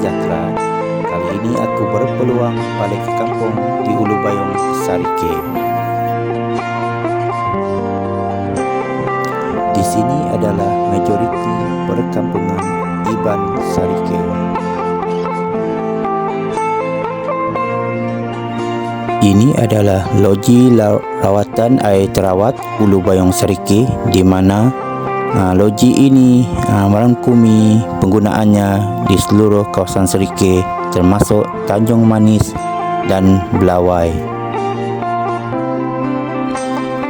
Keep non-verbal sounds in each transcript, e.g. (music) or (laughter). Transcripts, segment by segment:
sejahtera. Kali ini aku berpeluang balik ke kampung di Ulu Bayung, Sarike. Di sini adalah majoriti perkampungan Iban Sarike. Ini adalah loji rawatan air terawat Ulu Bayung Sarike di mana Ha, loji ini ha, merangkumi penggunaannya di seluruh kawasan Serike termasuk Tanjung Manis dan Belawai.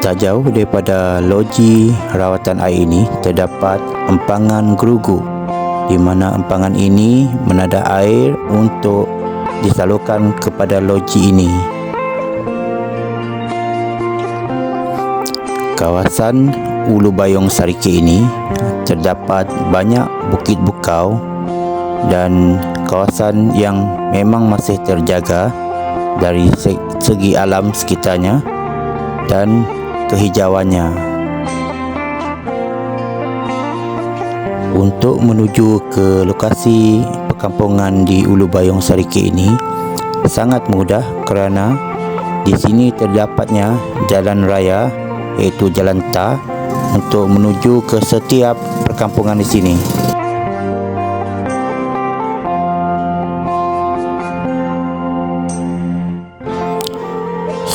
Tak jauh daripada loji rawatan air ini terdapat empangan gerugu di mana empangan ini menada air untuk disalurkan kepada loji ini. Kawasan Ulu Bayong Sarike ini terdapat banyak bukit bukau dan kawasan yang memang masih terjaga dari segi alam sekitarnya dan kehijauannya. Untuk menuju ke lokasi perkampungan di Ulu Bayong Sarike ini sangat mudah kerana di sini terdapatnya jalan raya iaitu jalan tar untuk menuju ke setiap perkampungan di sini.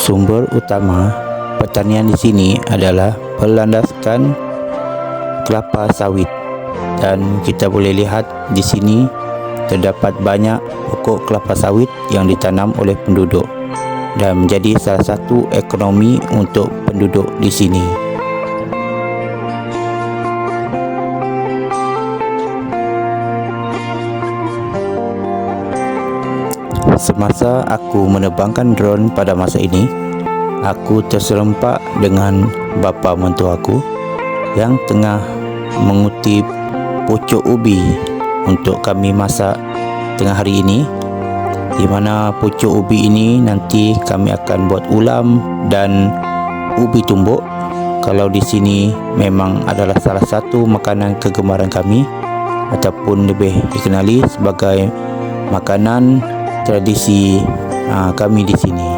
Sumber utama pertanian di sini adalah berlandaskan kelapa sawit dan kita boleh lihat di sini terdapat banyak pokok kelapa sawit yang ditanam oleh penduduk dan menjadi salah satu ekonomi untuk penduduk di sini. Semasa aku menerbangkan drone pada masa ini, aku terserempak dengan bapa mentua aku yang tengah mengutip pucuk ubi untuk kami masak tengah hari ini di mana pucuk ubi ini nanti kami akan buat ulam dan ubi tumbuk. Kalau di sini memang adalah salah satu makanan kegemaran kami ataupun lebih dikenali sebagai makanan tradisi uh, kami di sini.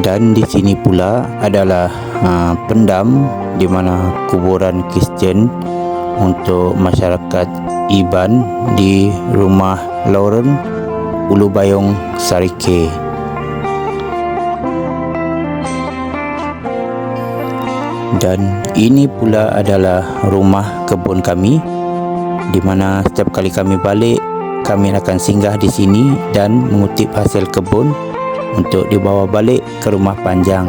Dan di sini pula adalah uh, pendam di mana kuburan Kristian untuk masyarakat Iban di rumah Lauren Ulu Bayong Sarike. Dan ini pula adalah rumah kebun kami di mana setiap kali kami balik kami akan singgah di sini dan mengutip hasil kebun untuk dibawa balik ke rumah panjang.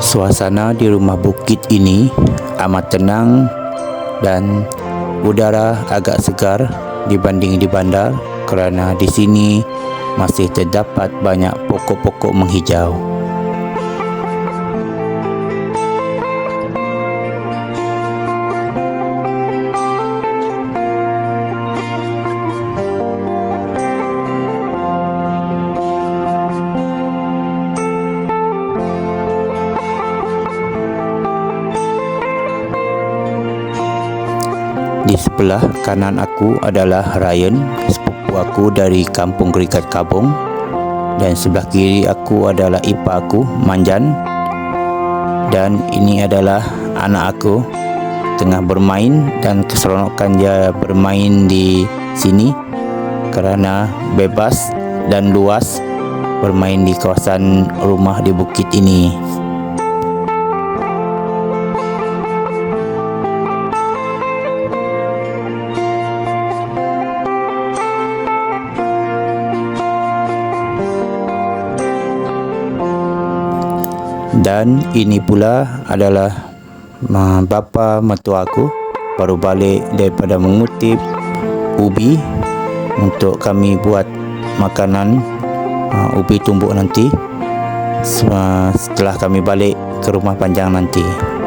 Suasana di rumah bukit ini amat tenang dan udara agak segar dibanding di bandar kerana di sini masih terdapat banyak pokok-pokok menghijau. Sebelah kanan aku adalah Ryan, sepupu aku dari kampung Gerikat Kabung. Dan sebelah kiri aku adalah ipar aku, Manjan. Dan ini adalah anak aku tengah bermain dan keseronokan dia bermain di sini kerana bebas dan luas bermain di kawasan rumah di bukit ini. Dan ini pula adalah uh, bapa mertua aku baru balik daripada mengutip ubi untuk kami buat makanan uh, ubi tumbuk nanti setelah kami balik ke rumah panjang nanti.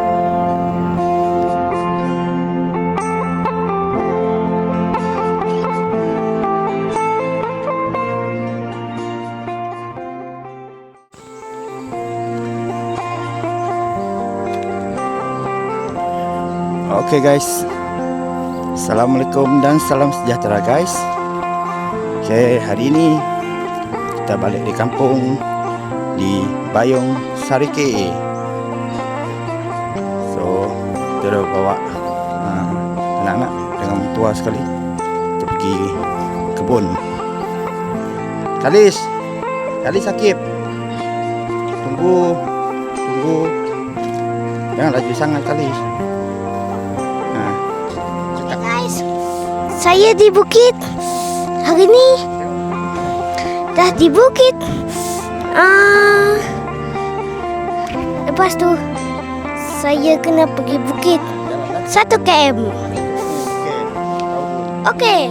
Okay guys. Assalamualaikum dan salam sejahtera guys. Okay hari ini Kita balik di kampung Di Bayung Sarike So Kita dah bawa uh, Anak-anak dengan tua sekali Kita pergi kebun. Kalis Kalis sakit Tunggu Tunggu. Jangan laju sangat Kalis saya di bukit hari ni. Dah di bukit. Ah, lepas tu saya kena pergi bukit. Satu km. Okey.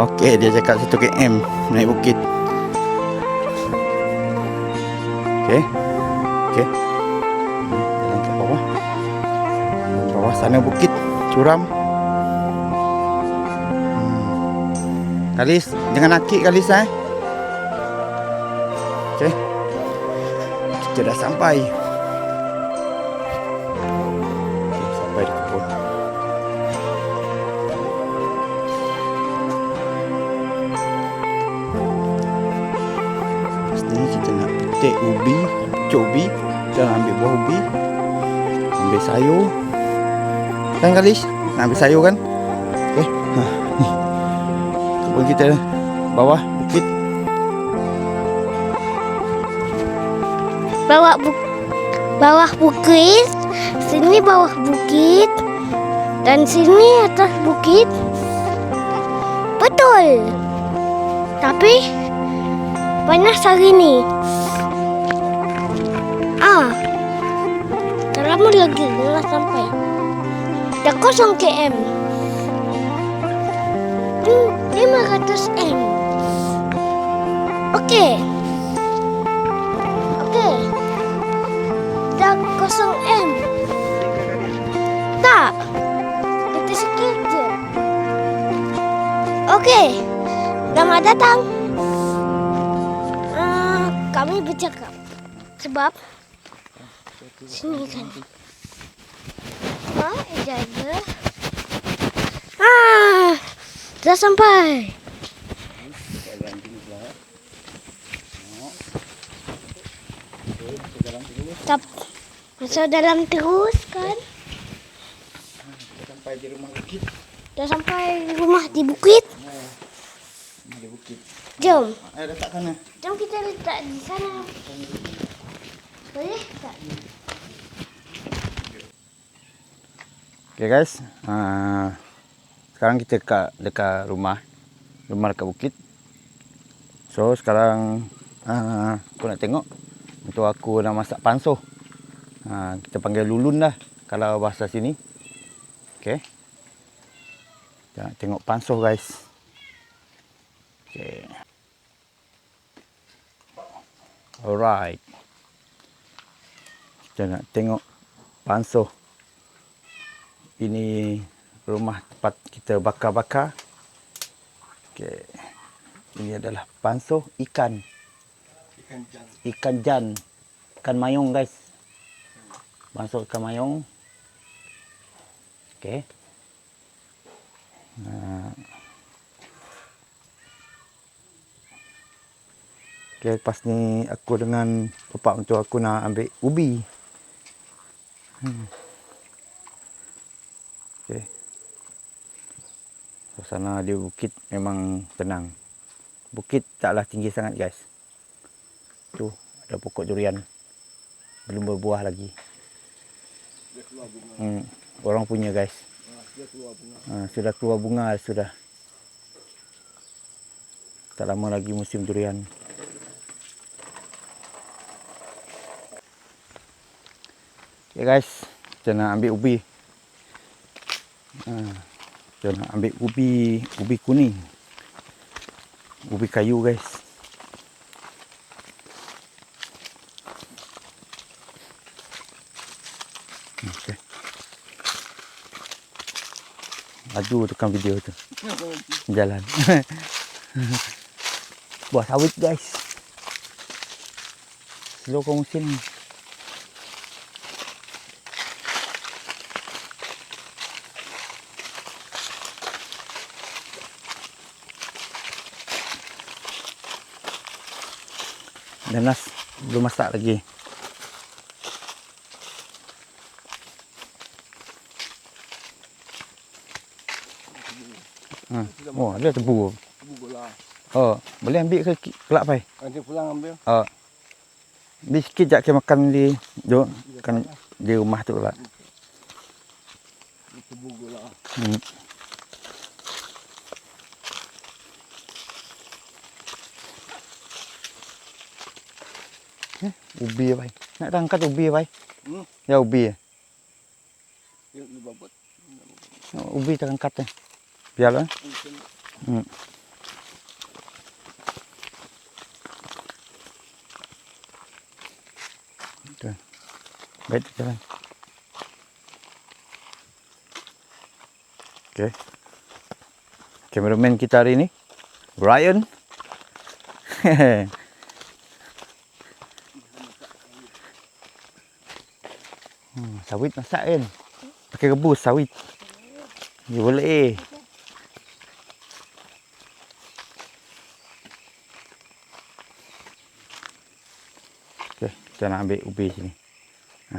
Okey, dia cakap 1 km naik bukit. Okey. Okey. Bawah. Bawah sana bukit curam. Hmm. Kalis, jangan nakik Kalis eh. Okey. Kita dah sampai. Okey, sampai di kebun. Sebenarnya kita nak petik ubi, kita nak ambil buah ubi, ambil sayur. Kan Kalis? Nak ambil sayur kan? Ha, ni. Kebun kita bawah bukit. Bawah bu bawah bukit. Sini bawah bukit. Dan sini atas bukit. Betul. Tapi panas hari ni. Ah. Lama lagi nak Dah kosong km. Hmm, 500 m. Okey. Okey. Dah kosong M. Tak. Kita sikit je. Okey. Selamat datang. Uh, kami bercakap. Sebab sini kan. Jaga. Ah, dah sampai. Tap, masuk dalam terus kan? Sampai di rumah bukit. Dah sampai rumah di bukit. Di bukit. Jom. Eh, letak sana. Jom kita letak di sana. Boleh tak? Okay guys, uh, sekarang kita kat dekat rumah, rumah dekat bukit. So sekarang uh, aku nak tengok untuk aku nak masak pansuh. Uh, kita panggil lulun lah kalau bahasa sini. Okay. Kita nak tengok pansuh guys. Okay. Alright. Kita nak tengok pansuh ini rumah tempat kita bakar-bakar. Okey. Ini adalah pansuh ikan. Ikan jan. Ikan jan. Ikan mayung guys. Pansuh ikan mayung. Okey. Okay, lepas ni aku dengan bapak mentua aku nak ambil ubi. Hmm. Okay. Suasana di bukit memang tenang. Bukit taklah tinggi sangat guys. Tu ada pokok durian. Belum berbuah lagi. Hmm. Orang punya guys. Ha, sudah keluar bunga sudah. Tak lama lagi musim durian. Okay guys, kita nak ambil ubi. Ha, kita nak ambil ubi, ubi kuning. Ubi kayu guys. Okay. Laju tekan video tu. Jalan. (laughs) Buah sawit guys. Slow kau musim ni. Nanas belum masak lagi. Ha. Oh, ada tebu. Tebu bola. Oh, boleh ambil ke kelak pai? Nanti pulang ambil. Oh. Ni sikit jap kita makan di duk kan di rumah tu lah. Tebu bola. Hmm. Eh, ubi ya, pai. Nak dah angkat ubi ya, pai. Hmm. Ya ubi ya. Babut. Ubi tak angkat eh. Biarlah. Hmm. Baik jalan. Okey. Kameraman kita hari ni Ryan. (laughs) sawit na kan? Pakai rebus sawit. Ya boleh. Okey, kita nak ambil ubi sini. Ha.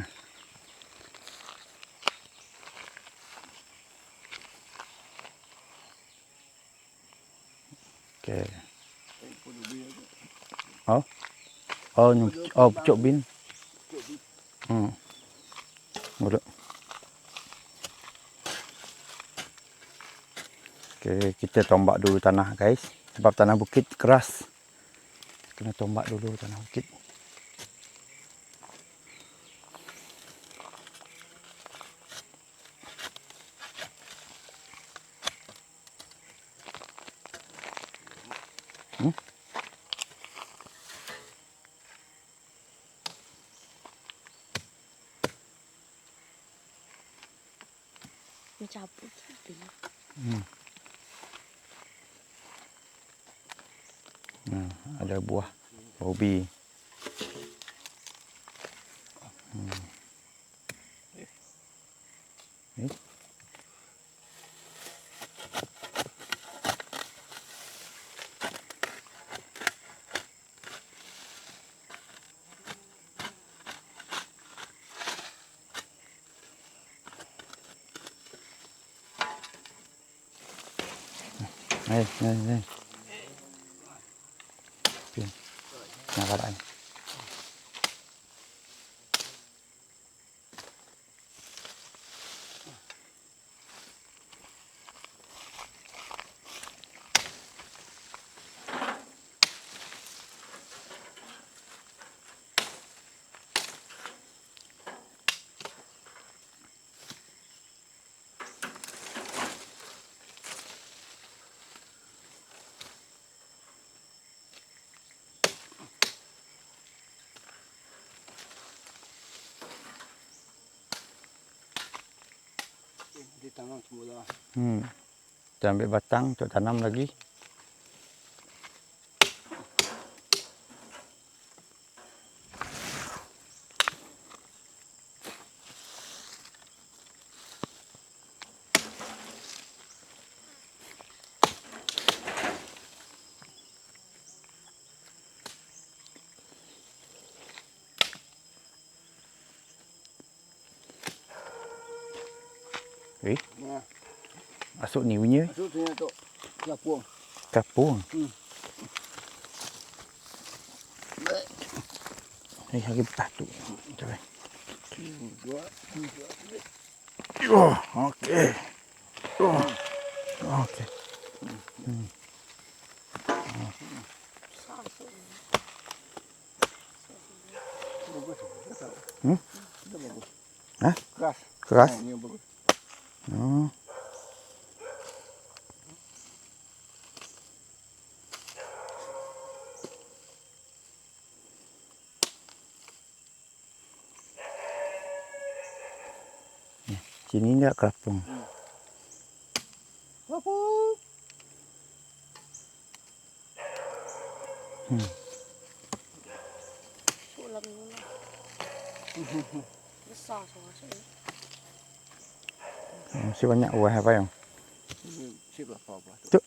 Okey. Oh. Oh, oh pucuk bin. Hmm. Boleh. Okey, kita tombak dulu tanah guys. Sebab tanah bukit keras. Kena tombak dulu tanah bukit. Mencabut gitu. Ha, ada buah ubi. Hmm. Eh? Đây, đây, đây. mir gerade ein. Di tangan semula. Hmm. Kita ambil batang untuk tanam lagi. Eh, Nah, sini tu. Lapung. kapung. Hmm. Eh, lagi batu. Tiga, baik. Oh, okey. Oh. Okey. Hmm? Bagus. Hah? Keras. Keras? Ha, ni yang bagus. Oh. Ni, Sini dia kelapung. Lapung. Sulam dulu. Besar semua sini. Masih banyak buah apa yang? Ini Siapa apa-apa tu.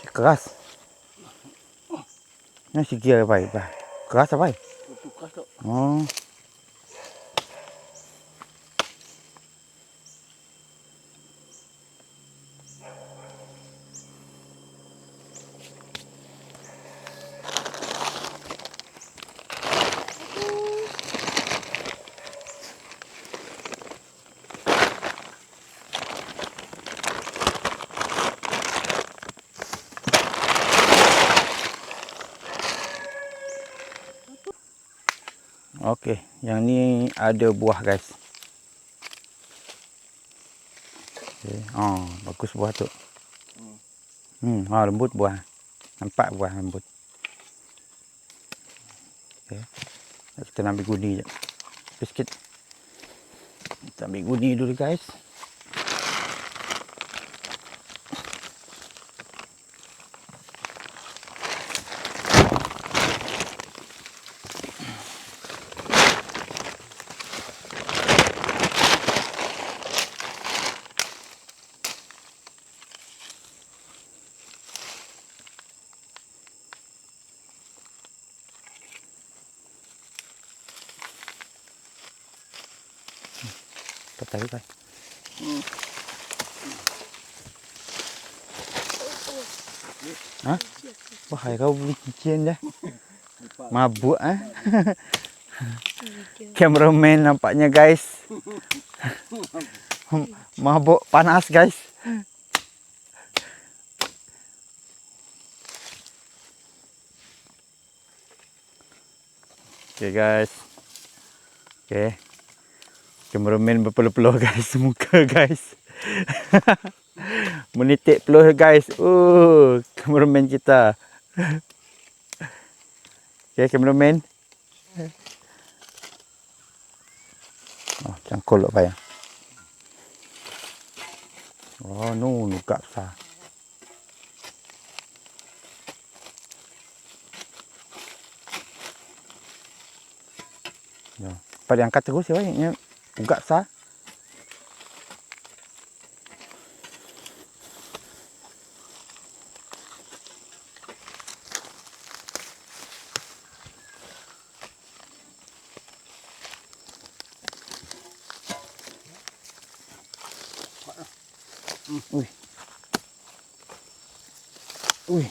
Si keras. Ni si gear apa? Bah. Keras apa? Itu keras tu. Oh. Okey, yang ni ada buah guys. Okey, oh, bagus buah tu. Hmm, oh, lembut buah. Nampak buah lembut. Okey. Kita nak ambil guni je. Sikit. Kita ambil guni dulu guys. Patay ka. Ha? Bahaya kau bikin je. Mabuk eh. (laughs) Cameraman nampaknya guys. (laughs) Mabuk panas guys. Okay guys. Okay. Cameraman berpeluh-peluh (laughs) guys muka guys. (laughs) Menitik peluh guys. Uh, cameraman kita. Okay, cameraman. Oh, cangkul apa ya? Oh, no, nuka besar. Ya. Pada angkat terus ya, cũng cạn sát. Ui. Ui.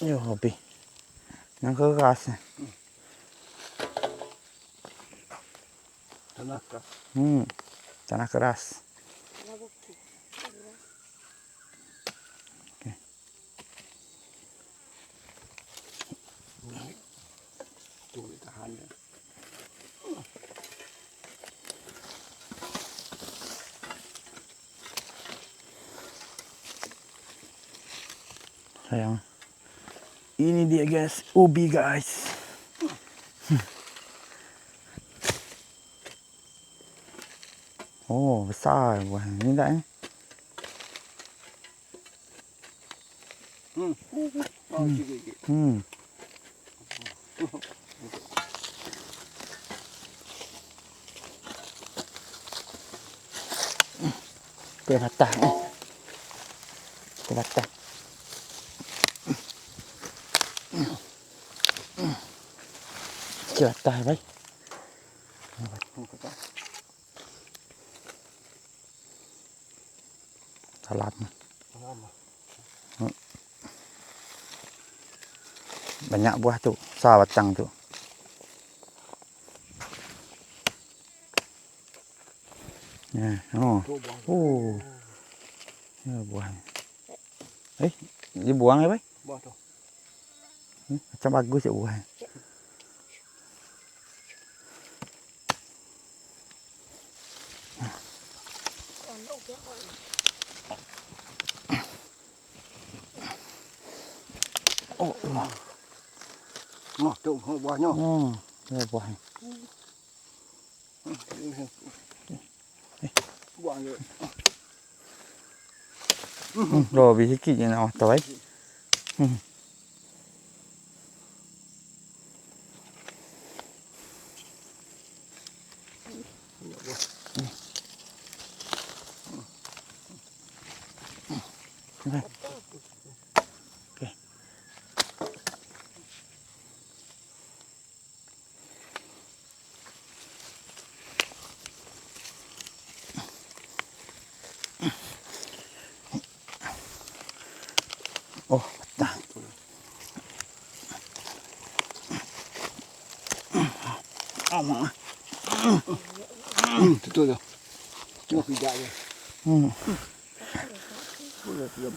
Nhiều hộp bị nó cứ gạt này Tanah keras. Hmm. Tanah keras. Tu boleh tahan dia. Sayang. Ini dia guys, ubi guys. Oh, besar buah ni tak eh? Hmm. Oh, sikit-sikit. Hmm. Ke atas ni. Ke atas. Ke atas baik. Hmm, kata. Salam. Lama. Banyak buah tu. Besar batang tu. Ya, oh. Oh. Ya, buah. Eh, dia buang ya, Bay? Buang tu. Macam bagus je buah. อ้โหเนาจุ่หัวบอเนาอืหัวบ่อบ่อเลยรอวิธีกินเอาต่อไว้ เอามาตัวเดียวตัวขี้ได้เลยอืมตัวเดียว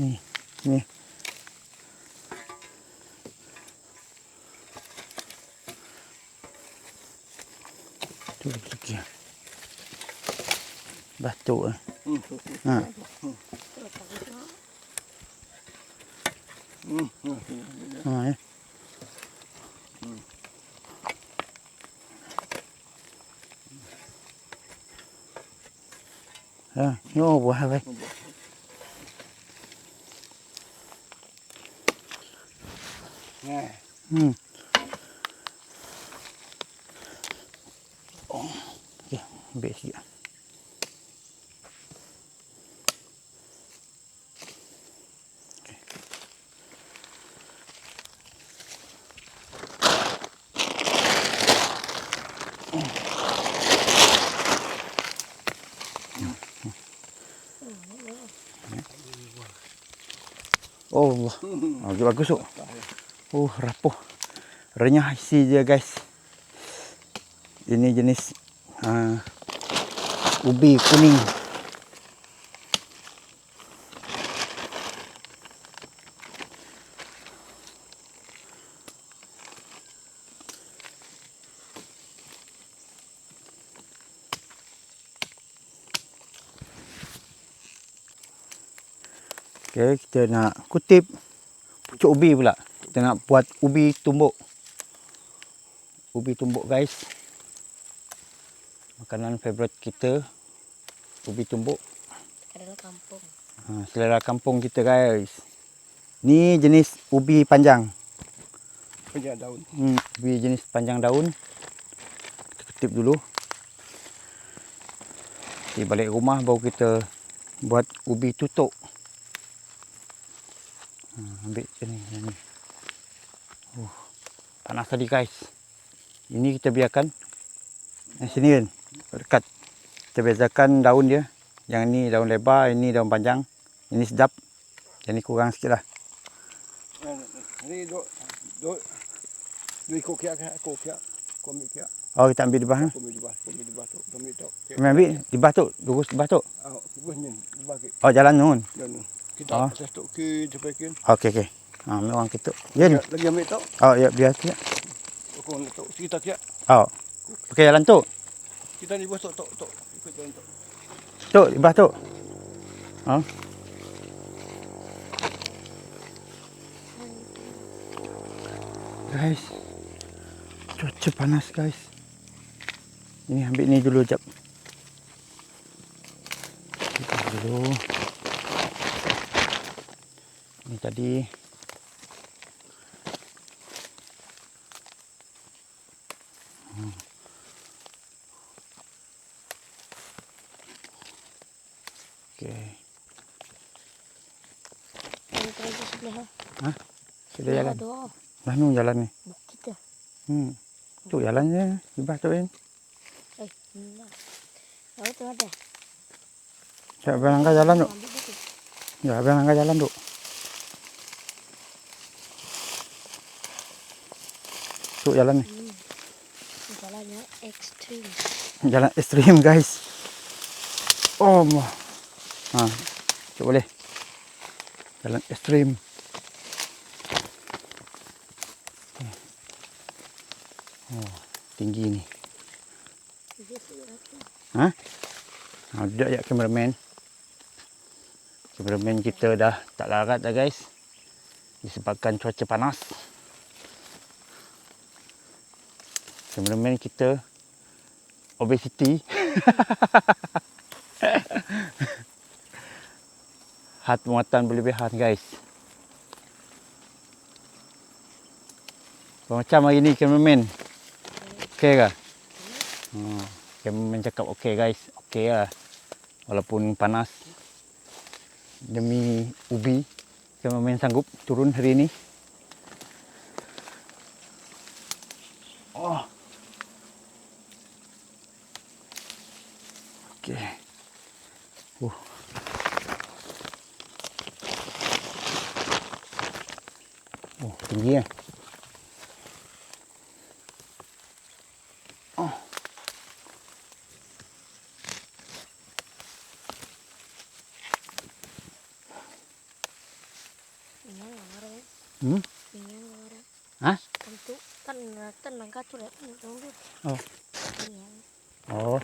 นี่นี่ตัวเล็กๆบาดตัวอ่า Ni, ni. Tu lagi. Batuk eh. Hmm, tu tu. Ha. Hmm, hmm. Ha eh. Ha, yo buah apa? Nah, Hmm. Oh. Okey, ambil sikit. Okey. Oh Allah. Oh, bagus tu. Oh, rapuh. Renyah isi dia, guys. Ini jenis uh, ubi kuning. Okey, kita nak kutip pucuk ubi pula. Kita nak buat ubi tumbuk. Ubi tumbuk guys. Makanan favourite kita. Ubi tumbuk. Adalah kampung. Ha, selera kampung kita guys. Ni jenis ubi panjang. punya daun. Hmm, ubi jenis panjang daun. Kita kutip dulu. Di balik rumah baru kita buat ubi tutuk. Ha, ambil je ni, yang ni. Oh, panas tadi guys. Ini kita biarkan. Yang sini kan, dekat. Kita bezakan daun dia. Yang ni daun lebar, ini daun panjang. Ini sedap. Yang ni kurang sikit lah. Ni duk duk duk ikut kia kan, ikut kia. Kau ambil kia. Oh, kita ambil di bawah. Kau ambil di bawah, kau ambil tu. Kau ambil tu. Kami ambil di bawah tu. Lurus di bawah tu. Ah, bus ni, di bawah ke. Oh, jalan nun. Kita Ah. atas tu ke sampai ke. Okey, okey. Ha, ambil orang kita. Yen. Lagi ambil tu. Oh, ya, biar tu. Kau nak tu. Kita kia. Oh. Pakai jalan tu. Kita ni bos tu tu tu. Ikut jalan tu. Tu, di bawah tu. Ha. Guys. Cuaca panas, guys. Ini ambil ni dulu jap. Kita dulu. Tadi. Sudah jalan. Ada Mana jalan ni? bukit tu. Hmm. Tu jalannya. Ibah tu kan. Eh, enggak. Lalu tuh ada. Cak abang angkat jalan tu. Ya abang angkat jalan tu. Tu jalan ni. Hmm. Jalannya ekstrim. Jalan ekstrim guys. Oh, ma. Ha. Cuk boleh. Jalan ekstrim. Oh, tinggi ni. Ha? Ha, duduk ya cameraman. Cameraman kita dah tak larat dah guys. Disebabkan cuaca panas. Cameraman kita obesity. (laughs) Hat muatan berlebihan guys. Macam hari ni cameraman. Okey ke? Hmm. Cameraman cakap okey guys. Okey lah. Walaupun panas. Demi ubi. Cameraman sanggup turun hari ni. Eh. Oh. Hmm? Hah? Kan. Tunggu. Oh. Oh.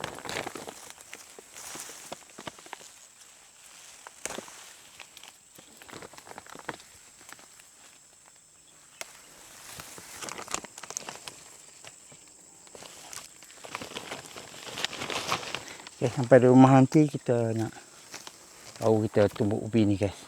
Okay, sampai di rumah nanti kita nak baru kita tumbuk ubi ni guys.